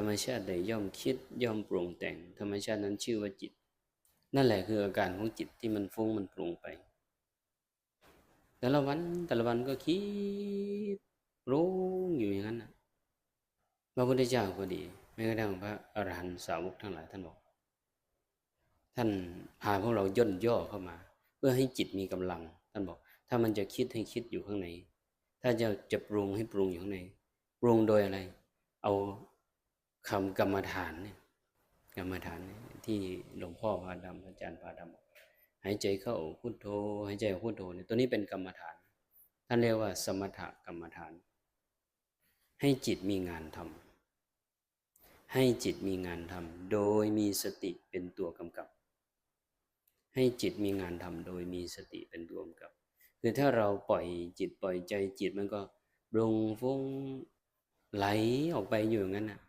ธรรมชาติใดย่อมคิดย่อมปรุงแต่ง ธรรมชาตินั้นชื่อว่าจิต นั่นแหละคืออาการของจิตที่มันฟุ้งมันปรุงไป แต่ละวันแต่ละวันก็คิดรู้อยู่อย่างนั้นนะพระพุทธเจ้าก็ดีแม้กระทั่งพระอรหันตสาวกทั้งหลายท่านบอก ท่านพาพวกเราย่นย่อเข้ามา เพื่อให้จิตมีกำลัง ท่านบอก ถ้ามันจะคิดให้คิดอยู่ข้างใน ถ้าจะจะปรุงให้ปรุงอยู่ข้างใน ปรุงโดยอะไร เอา คำกรรมฐานเนี่ยกรรมฐานที่หลวงพ่อพาดำอาจารย์พาดำหายใจเข้าพุทโธหายใจพุทโธเนี่ยตัวนี้เป็นกรรมฐาน ท่านเรียกว่า สมถกรรมฐาน ให้จิตมีงานทำให้จิตมีงานทำโดยมีสติเป็นตัวกำกับ ให้จิตมีงานทำโดยมีสติเป็นตัวกำกับ คือถ้าเราปล่อยจิตปล่อยใจจิตมันก็ปรุงฟุ้งไหลออกไปอยู่อย่างนั้นนะ